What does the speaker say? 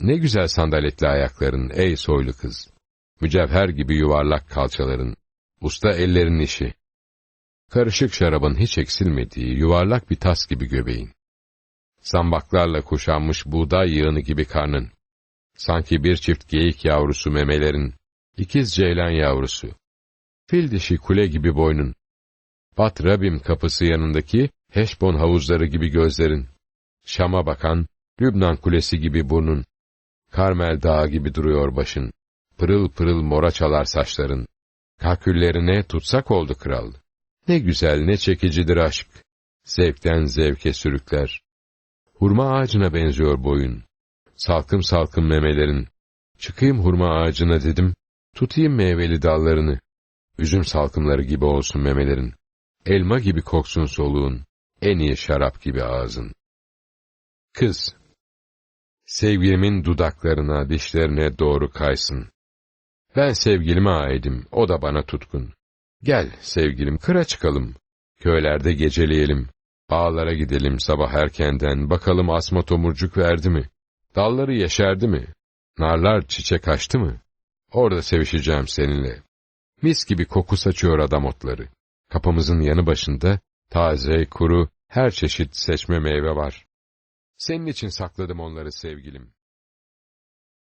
Ne güzel sandaletli ayakların ey soylu kız. Mücevher gibi yuvarlak kalçaların. Usta ellerin işi. Karışık şarabın hiç eksilmediği yuvarlak bir tas gibi göbeğin. Zambaklarla kuşanmış buğday yığını gibi karnın. Sanki bir çift geyik yavrusu memelerin. ikiz ceylan yavrusu. Fil dişi kule gibi boynun. Bat Rabim kapısı yanındaki Heşbon havuzları gibi gözlerin. Şam'a bakan Lübnan kulesi gibi burnun. Karmel dağı gibi duruyor başın. Pırıl pırıl mora çalar saçların. Kaküllerine tutsak oldu kral. Ne güzel ne çekicidir aşk. Zevkten zevke sürükler. Hurma ağacına benziyor boyun. Salkım salkım memelerin. Çıkayım hurma ağacına dedim. Tutayım meyveli dallarını. Üzüm salkımları gibi olsun memelerin. Elma gibi koksun soluğun. En iyi şarap gibi ağzın. Kız. Sevgilimin dudaklarına, dişlerine doğru kaysın. Ben sevgilime aidim, o da bana tutkun. Gel sevgilim, kıra çıkalım. Köylerde geceleyelim. Ağlara gidelim sabah erkenden, bakalım asma tomurcuk verdi mi? Dalları yeşerdi mi? Narlar çiçek açtı mı? Orada sevişeceğim seninle. Mis gibi koku saçıyor adam otları. Kapımızın yanı başında taze, kuru, her çeşit seçme meyve var. Senin için sakladım onları sevgilim.